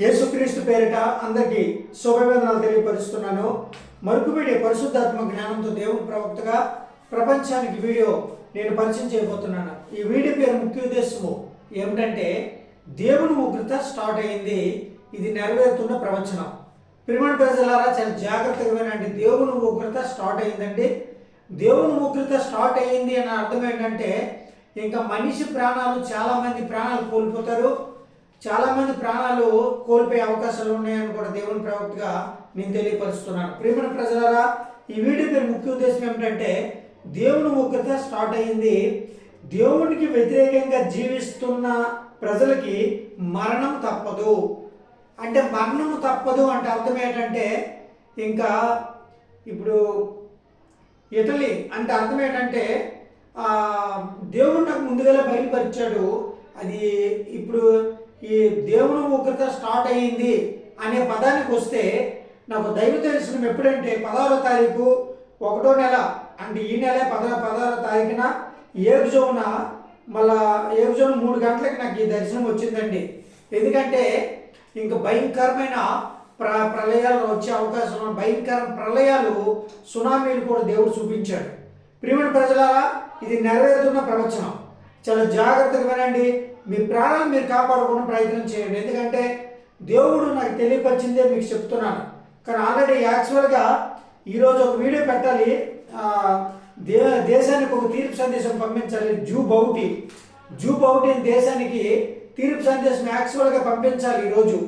యేసుక్రీస్తు పేరిట అందరికీ శుభవేదనాలు తెలియపరుస్తున్నాను. మరుకు పరిశుద్ధాత్మ జ్ఞానంతో దేవుని ప్రవక్తగా ప్రపంచానికి వీడియో నేను పరిచయం చేయబోతున్నాను. ఈ వీడియో పేరు ముఖ్య ఉద్దేశము ఏమిటంటే దేవుని ఉగ్రత స్టార్ట్ అయింది. ఇది నెరవేరుతున్న ప్రవచనం. ప్రిమణ ప్రజలారా చాలా జాగ్రత్తగా వినండి దేవుని ఉగ్రత స్టార్ట్ అయిందండి. దేవుని ఉగ్రత స్టార్ట్ అయ్యింది అని అర్థం ఏంటంటే ఇంకా మనిషి ప్రాణాలు చాలామంది ప్రాణాలు కోల్పోతారు. చాలామంది ప్రాణాలు కోల్పోయే అవకాశాలు ఉన్నాయని కూడా దేవుని ప్రవక్తగా నేను తెలియపరుస్తున్నాను. ప్రియమైన ప్రజలారా ఈ వీడియో పేరు ముఖ్య ఉద్దేశం ఏమిటంటే దేవుని ఉగ్రత స్టార్ట్ అయింది దేవునికి వ్యతిరేకంగా జీవిస్తున్న ప్రజలకి మరణం తప్పదు. అంటే మరణం తప్పదు అంటే అర్థం ఏంటంటే ఇంకా ఇప్పుడు ఇటలీ అంటే అర్థం ఏంటంటే దేవుడు నాకు ముందుగానే బయలుపరిచాడు. అది ఇప్పుడు ఈ దేవుని ఉగ్రత స్టార్ట్ అయ్యింది అనే పదానికి వస్తే నాకు దైవ దర్శనం ఎప్పుడంటే పదహారో తారీఖు ఒకటో నెల అంటే ఈ నెల పదహారు పదహారో తారీఖున ఏడు జోన మళ్ళా ఏడు జోన మూడు గంటలకు నాకు ఈ దర్శనం వచ్చిందండి. ఎందుకంటే ఇంక భయంకరమైన ప్ర ప్రళయాలు వచ్చే అవకాశం ఉన్న భయంకర ప్రళయాలు సునామీలు కూడా దేవుడు చూపించాడు. ప్రియమైన ప్రజలారా ఇది నెరవేరుతున్న ప్రవచనం. చాలా జాగ్రత్తగా వినండి. మీ ప్రాణాన్ని మీరు కాపాడుకునే ప్రయత్నం చేయండి. ఎందుకంటే దేవుడు నాకు తెలియపరిచిందే మీకు చెప్తున్నాను. కానీ ఆల్రెడీ యాక్చువల్గా ఈరోజు ఒక వీడియో పెట్టాలి. దే దేశానికి ఒక తీర్పు సందేశం పంపించాలి. జూ బౌటి. జూ బౌటి దేశానికి తీర్పు సందేశం యాక్చువల్గా పంపించాలి ఈరోజు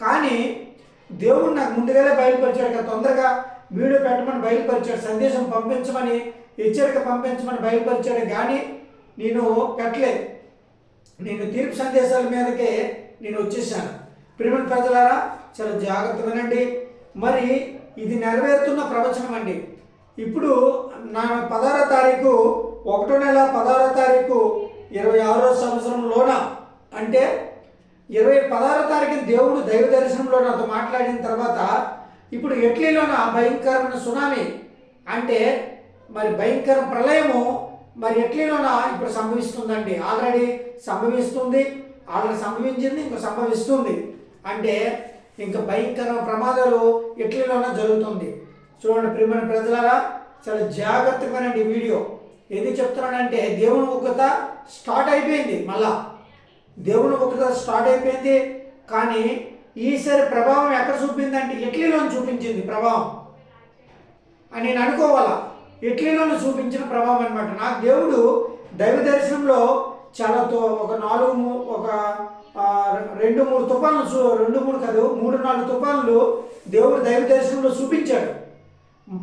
కానీ దేవుడు నాకు ముందుగానే బయలుపరిచాడు కదా. తొందరగా వీడియో పెట్టమని బయలుపరిచాడు. సందేశం పంపించమని హెచ్చరిక పంపించమని బయలుపరిచాడు. కానీ నేను పెట్టలేదు. నేను తీర్పు సందేశాల మీదకే నేను వచ్చేసాను. ప్రియమైన ప్రజలారా చాలా జాగ్రత్త వినండి. మరి ఇది నెరవేరుతున్న ప్రవచనం అండి. ఇప్పుడు నా పదహారో తారీఖు ఒకటో నెల పదహారో తారీఖు ఇరవై ఆరో సంవత్సరంలోన అంటే ఇరవై పదహారో తారీఖున దేవుడు దైవ దర్శనంలో నాతో మాట్లాడిన తర్వాత ఇప్పుడు ఇటలీలోన భయంకరమైన సునామీ. అంటే మరి భయంకర ప్రళయము మరి ఇటలీలోన ఇప్పుడు సంభవిస్తుందండి. ఆల్రెడీ సంభవిస్తుంది. ఆల్రెడీ సంభవించింది ఇంకా సంభవిస్తుంది. అంటే ఇంకా భయంకర ప్రమాదాలు ఇటలీలోన జరుగుతుంది. చూడండి ప్రియమైన ప్రజలారా చాలా జాగ్రత్తగా ఈ వీడియో. ఎందుకు చెప్తున్నానంటే దేవుని ఉగ్రత స్టార్ట్ అయిపోయింది మళ్ళా. దేవుని ఉగ్రత స్టార్ట్ అయిపోయింది. కానీ ఈసారి ప్రభావం ఎక్కడ చూపిందంటే ఇటలీలో చూపించింది ప్రభావం. అని నేను అనుకోవాలా? ఇటలీలో చూపించిన ప్రభావం అనమాట నాకు దేవుడు దైవ దర్శనంలో చాలా తో- ఒక నాలుగు ఒక రెండు మూడు తుఫాన్లు చూ- రెండు మూడు కాదు మూడు నాలుగు తుఫాన్లు దేవుడు దైవ దర్శనంలో చూపించాడు.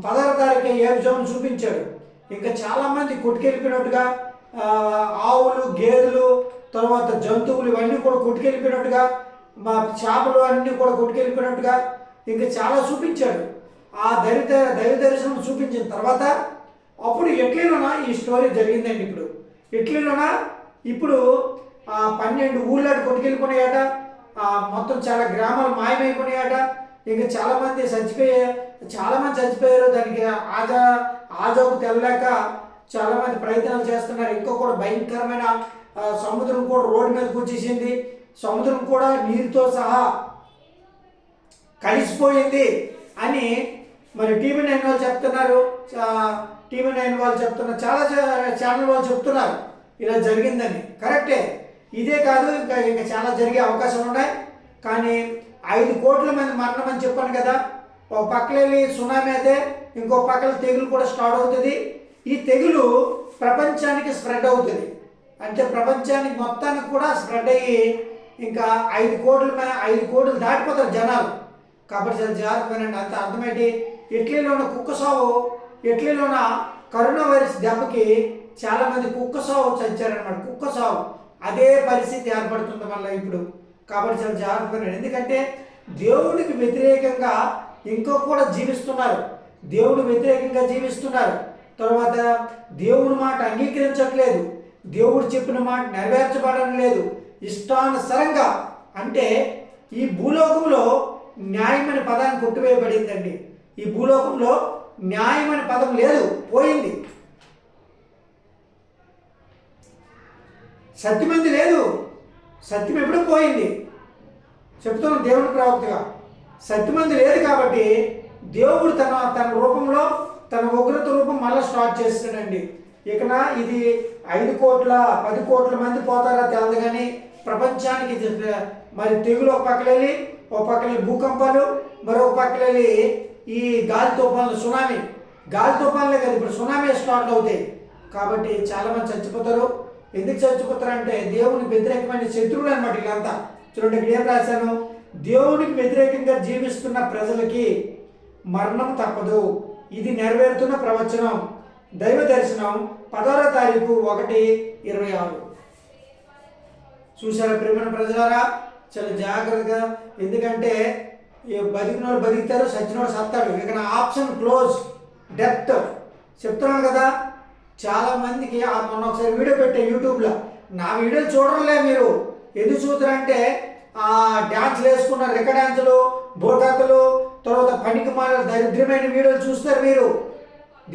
పదహారు తారీఖు ఏడు జోన్ చూపించాడు. ఇంకా చాలామంది కొట్టుకెళ్ళిపోయినట్టుగా ఆవులు గేదెలు తర్వాత జంతువులు ఇవన్నీ కూడా కొట్టుకెళ్ళిపోయినట్టుగా మా చేపలు అన్నీ కూడా కొట్టుకెళ్ళిపోయినట్టుగా ఇంకా చాలా చూపించాడు. ఆ దైవ దైవ దర్శనం చూపించిన తర్వాత అప్పుడు ఇటలీలోన ఈ స్టోరీ జరిగిందండి ఇప్పుడు. ఇటలీలోన ఇప్పుడు ఆ, పన్నెండు ఊళ్ళాడు కొట్టుకెళ్ళిపోయాట మొత్తం చాలా గ్రామాలు మాయమైపోయాట ఇంకా చాలామంది చచ్చిపోయే చాలామంది చచ్చిపోయారు దానికి ఆజా ఆజోకు తెల్లలేక చాలామంది ప్రయత్నాలు చేస్తున్నారు. ఇంకా కూడా భయంకరమైన సముద్రం కూడా రోడ్డు మీద కూర్చేసింది. సముద్రం కూడా నీరుతో సహా కలిసిపోయింది అని మరి టీవీ నైన్ వాళ్ళు చెప్తున్నారు టీవీ నైన్ వాళ్ళు చెప్తున్నారు చాలా ఛానల్ వాళ్ళు చెప్తున్నారు ఇలా జరిగిందని. కరెక్టే. ఇదే కాదు ఇంకా ఇంకా చాలా జరిగే అవకాశాలు ఉన్నాయి. కానీ ఐదు కోట్ల మంది మరణం అని చెప్పాను కదా ఒక పక్కలెళ్ళి సునామీ అయితే ఇంకో పక్కన తెగులు కూడా స్టార్ట్ అవుతుంది. ఈ తెగులు ప్రపంచానికి స్ప్రెడ్ అవుతుంది. అంటే ప్రపంచానికి మొత్తానికి కూడా స్ప్రెడ్ అయ్యి ఇంకా ఐదు కోట్ల ఐదు కోట్లు దాటిపోతారు జనాలు. కాబట్టి చాలా జాగ్రత్త అంత అర్థమేంటి? ఇటలీలోన కుక్క సావు ఇటలీలోన కరోనా వైరస్ దెబ్బకి చాలామంది కుక్క సావు చచ్చారనమాట కుక్క సావు అదే పరిస్థితి ఏర్పడుతుంది మళ్ళీ ఇప్పుడు. కాబట్టి చాలా జాగ్రత్త ఎందుకంటే దేవుడికి వ్యతిరేకంగా ఇంకో కూడా జీవిస్తున్నారు. దేవుడు వ్యతిరేకంగా జీవిస్తున్నారు. తర్వాత దేవుని మాట అంగీకరించట్లేదు. దేవుడు చెప్పిన మాట నెరవేర్చబడడం లేదు. ఇష్టానుసరంగా అంటే ఈ భూలోకంలో న్యాయమైన పదాన్ని కొట్టివేయబడిందండి. ఈ భూలోకంలో న్యాయమైన పదం లేదు పోయింది. సత్యమంది లేదు సత్యం ఎప్పుడూ పోయింది. చెప్తున్నాం దేవుని ప్రవక్తగా. సత్యమంది లేదు కాబట్టి దేవుడు తన తన రూపంలో తన ఉగ్రత రూపం మళ్ళీ స్టార్ట్ చేస్తున్నాడండి. ఇకన ఇది ఐదు కోట్ల పది కోట్ల మంది పోతారా తెలదు కానీ ప్రపంచానికి ఇది మరి తెగులు ఒక పక్కలెళ్ళి ఒక పక్కన భూకంపాలు మరొక పక్కలెళ్ళి ఈ గాలి తుఫాన్లు సునామీ. గాలి తుఫాన్లే కదా ఇప్పుడు సునామీ స్టార్ట్ అవుతాయి. కాబట్టి చాలామంది చచ్చిపోతారు. ఎందుకు చచ్చిపోతారు అంటే దేవునికి వ్యతిరేకమైన శత్రువులు అనమాట వీళ్ళంతా. చూడండి ఇక్కడ ఏం రాశాను? దేవునికి వ్యతిరేకంగా జీవిస్తున్న ప్రజలకి మరణం తప్పదు. ఇది నెరవేరుతున్న ప్రవచనం. దైవ దర్శనం పదవ తారీఖు ఒకటి ఇరవై ఆరు. చూసారా ప్రేమ ప్రజలారా? చాలా జాగ్రత్తగా ఎందుకంటే బతికినోడు బతికితారు సచ్చినోడు సత్తాడు. ఇక్కడ ఆప్షన్ క్లోజ్. డెత్ చెప్తున్నాను కదా చాలా మందికి మొన్న ఒకసారి వీడియో పెట్టే యూట్యూబ్లో. నా వీడియోలు చూడరులే మీరు. ఎందుకు చూద్దరంటే ఆ డ్యాన్స్లు వేసుకున్న రిక డ్యాన్సులు బోటాకులు తర్వాత పనికి మాల దరిద్రమైన వీడియోలు చూస్తారు మీరు.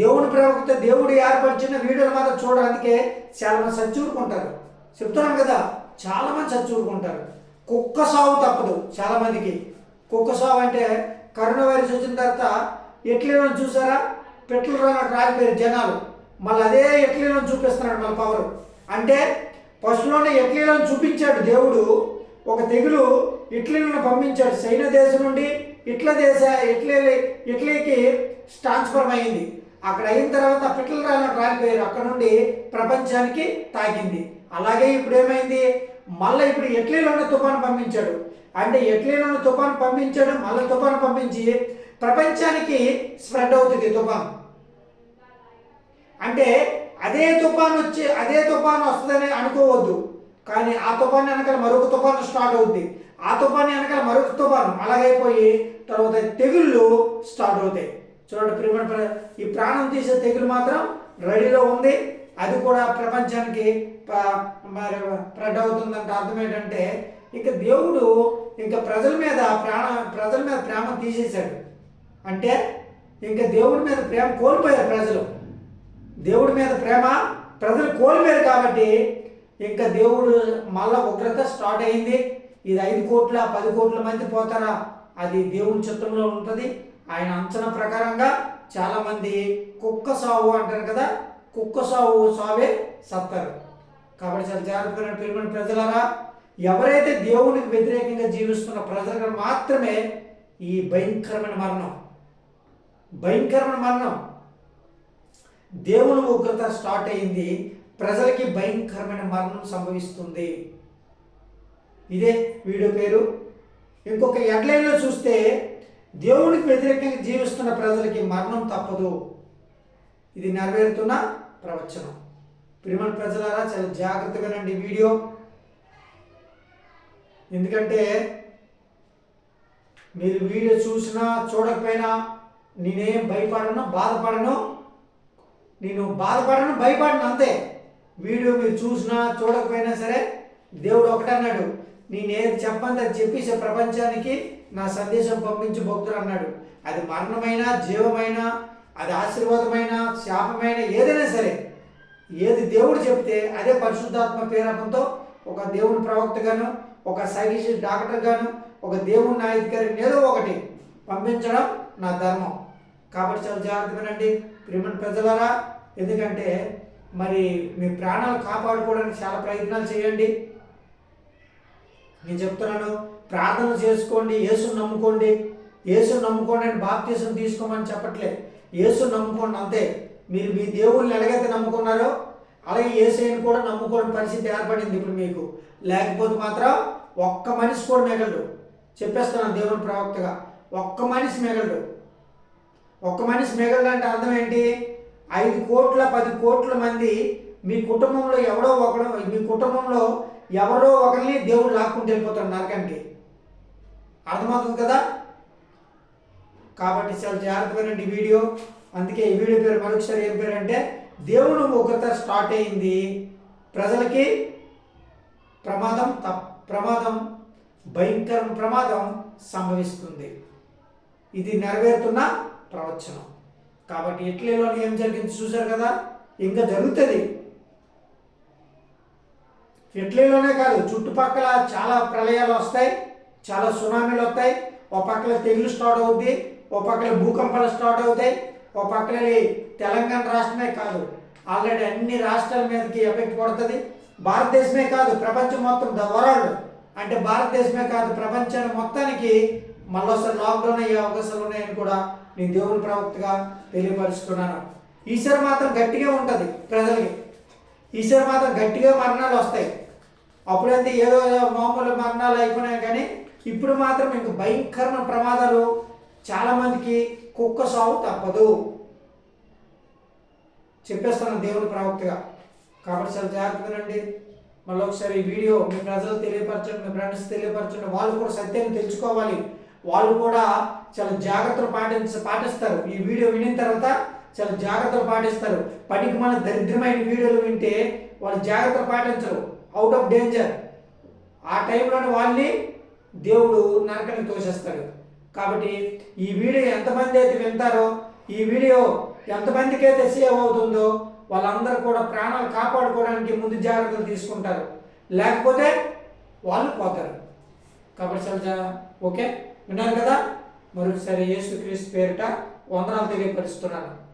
దేవుని ప్రవక్త దేవుడు ఏర్పరిచిన వీడియోలు మాత్రం చూడడానికే చాలా మంది సచ్చూరుకుంటారు చెప్తున్నాను కదా చాలామంది సచ్చూరుకుంటారు కుక్క సాగు తప్పదు చాలామందికి. కుక్క సావు అంటే కరోనా వైరస్ వచ్చిన తర్వాత ఎట్లీలో చూసారా? పెట్ల రాలిపోయారు జనాలు. మళ్ళీ అదే ఎట్లీలో చూపిస్తున్నాడు మన పవర్ అంటే పశువులోనే ఎట్లీలో చూపించాడు దేవుడు. ఒక తెగులు ఇట్లీలను పంపించాడు. చైనా దేశం నుండి ఇట్ల దేశ ఇట్లీ ఇట్లీకి ట్రాన్స్ఫర్ అయింది. అక్కడ అయిన తర్వాత పిట్టల రాళ్ళ రాలిపోయారు అక్కడ నుండి ప్రపంచానికి తాకింది. అలాగే ఇప్పుడు ఏమైంది? మళ్ళీ ఇప్పుడు ఎట్లీలోనే తుఫాను పంపించాడు. అంటే ఎట్లీలోనే తుఫాను పంపించాడు? మళ్ళీ తుఫాను పంపించి ప్రపంచానికి స్ప్రెడ్ అవుతుంది తుఫాను. అంటే అదే తుఫాన్ వచ్చి అదే తుఫాన్ వస్తుందని అనుకోవద్దు. కానీ ఆ తుఫాన్ వెనకాల మరొక తుఫాను స్టార్ట్ అవుద్ది. ఆ తుఫాన్ వెనకాల మరొక తుఫాను అలాగైపోయి తర్వాత తెగుళ్ళు స్టార్ట్ అవుతాయి. చూడండి ప్రియమైన ఈ ప్రాణం తీసే తెగులు మాత్రం రెడీలో ఉంది. అది కూడా ప్రపంచానికి మరి స్ప్రెడ్ అవుతుందంటే అర్థం ఏంటంటే ఇక దేవుడు ఇంకా ప్రజల మీద ప్రాణ ప్రజల మీద ప్రేమ తీసేశాడు. అంటే ఇంకా దేవుడి మీద ప్రేమ కోల్పోయారు ప్రజలు. దేవుడి మీద ప్రేమ ప్రజలు కోల్పోయారు కాబట్టి ఇంకా దేవుడు మళ్ళా ఉగ్రత స్టార్ట్ అయింది. ఇది ఐదు కోట్ల పది కోట్ల మంది పోతారా? అది దేవుని చిత్రంలో ఉంటుంది. ఆయన అంచనా ప్రకారంగా చాలామంది కుక్క సావు అంటారు కదా కుక్క సావు సావే సత్తారు. కాబట్టి చాలా జాగ్రత్తగా పిలువని ప్రజలారా ఎవరైతే దేవునికి వ్యతిరేకంగా జీవిస్తున్న ప్రజలకు మాత్రమే ఈ భయంకరమైన మరణం భయంకరమైన మరణం. దేవుని ఉగ్రత స్టార్ట్ అయింది ప్రజలకి భయంకరమైన మరణం సంభవిస్తుంది. ఇదే వీడియో పేరు. ఇంకొక హెడ్లైన్లో చూస్తే దేవునికి వ్యతిరేకంగా జీవిస్తున్న ప్రజలకి మరణం తప్పదు. ఇది నెరవేరుతున్న ప్రవచనం. ప్రిమల్ ప్రజలారా చాలా జాగ్రత్తగా రండి వీడియో ఎందుకంటే మీరు వీడియో చూసినా చూడకపోయినా నేనేం భయపడను బాధపడను? నేను బాధపడను భయపడను అంతే. వీడియో మీరు చూసినా చూడకపోయినా సరే దేవుడు ఒకటే అన్నాడు నేను ఏది చెప్పంది చెప్పేసే ప్రపంచానికి నా సందేశం పంపించి భక్తుడు అన్నాడు. అది మరణమైన జీవమైన అది ఆశీర్వాదమైన శాపమైన ఏదైనా సరే ఏది దేవుడు చెప్తే అదే పరిశుద్ధాత్మ ప్రేరణతో ఒక దేవుని ప్రవక్తగాను ఒక సైకిస్ట్ డాక్టర్ గాను ఒక దేవుని నాయకుడిని ఏదో ఒకటి పంపించడం నా ధర్మం. కాబట్టి చాలా జాగ్రత్తగానండి వినండి ప్రజలరా ఎందుకంటే మరి మీ ప్రాణాలు కాపాడుకోవడానికి చాలా ప్రయత్నాలు చేయండి. నేను చెప్తున్నాను ప్రార్థన చేసుకోండి యేసుని నమ్ముకోండి. యేసుని నమ్ముకోండి అని బాప్తీసం తీసుకోమని చెప్పట్లే. యేసుని నమ్ముకోండి అంతే. మీరు మీ దేవుళ్ళని ఎలాగైతే నమ్ముకున్నారో అలాగే యేసయ్యని కూడా నమ్ముకోవడం పరిస్థితి ఏర్పడింది ఇప్పుడు మీకు. లేకపోతే మాత్రం ఒక్క మనిషి కూడా మిగలడు. చెప్పేస్తున్నాను దేవుని ప్రవక్తగా. ఒక్క మనిషి మిగలడు. ఒక్క మనిషి మిగలడంటే అర్థం ఏంటి? ఐదు కోట్ల పది కోట్ల మంది మీ కుటుంబంలో ఎవడో ఒకడు మీ కుటుంబంలో ఎవరో ఒకరిని దేవుడు లాక్కుంటూ వెళ్ళిపోతాడు నరకానికి. అర్థమవుతుంది కదా? కాబట్టి చాలా జాగ్రత్తగా ఈ వీడియో. అందుకే ఈ వీడియో పేరు మరొకసారి ఏం పేరు అంటే దేవుడు ఉగ్రత స్టార్ట్ అయింది ప్రజలకి ప్రమాదం తప్ప ప్రమాదం భయంకర ప్రమాదం సంభవిస్తుంది. ఇది నెరవేరుతున్న ప్రవచనం. కాబట్టి ఇట్లీలో ఏం జరిగింది చూశారు కదా? ఇంకా జరుగుతుంది. ఇట్లీలోనే కాదు చుట్టుపక్కల చాలా ప్రళయాలు వస్తాయి చాలా సునామీలు వస్తాయి. ఓ పక్కన తెగులు స్టార్ట్ అవుద్ది ఓ పక్కన భూకంపాలు స్టార్ట్ అవుతాయి ఓ పక్కన తెలంగాణ రాష్ట్రమే కాదు ఆల్రెడీ అన్ని రాష్ట్రాల మీదకి ఎఫెక్ట్ పడుతుంది. భారతదేశమే కాదు ప్రపంచం మొత్తం ద వరల్డ్. అంటే భారతదేశమే కాదు ప్రపంచాన్ని మొత్తానికి మళ్ళొకసారి లాక్డౌన్ అయ్యే అవకాశాలు ఉన్నాయని కూడా నేను దేవుని ప్రవక్తగా తెలియపరుస్తున్నాను. ఈసారి మాత్రం గట్టిగా ఉంటుంది ప్రజలకి. ఈసారి మాత్రం గట్టిగా మరణాలు వస్తాయి. అప్పుడైతే ఏదో మామూలు మరణాలు అయిపోయినాయి కానీ ఇప్పుడు మాత్రం ఇంక భయంకరమైన ప్రమాదాలు చాలామందికి కుక్క సాగు తప్పదు. చెప్పేస్తాను దేవుని ప్రవక్తగా. కాబట్టి చాలా జాగ్రత్తగా రండి. మళ్ళీ ఒకసారి ఈ వీడియో మీ ప్రజలు తెలియపరచండి మీ ఫ్రెండ్స్ తెలియపరచండి. వాళ్ళు కూడా సత్యాన్ని తెలుసుకోవాలి. వాళ్ళు కూడా చాలా జాగ్రత్తలు పాటించ పాటిస్తారు. ఈ వీడియో వినిన తర్వాత చాలా జాగ్రత్తలు పాటిస్తారు. పనికి మన దరిద్రమైన వీడియోలు వింటే వాళ్ళు జాగ్రత్తలు పాటించరు. అవుట్ ఆఫ్ డేంజర్ ఆ టైంలోనే వాళ్ళని దేవుడు నరకని తోసేస్తాడు. కాబట్టి ఈ వీడియో ఎంతమంది అయితే వింటారో ఈ వీడియో ఎంతమందికి అయితే సేవ్ అవుతుందో వాళ్ళందరూ కూడా ప్రాణాలు కాపాడుకోవడానికి ముందు జాగ్రత్తలు తీసుకుంటారు. లేకపోతే వాళ్ళు పోతారు. కాబట్టి సరిజా ఓకే? విన్నారు కదా? మరొకసారి యేసుక్రీస్తు పేరిట వందనాలు తెలియపరుస్తున్నాను.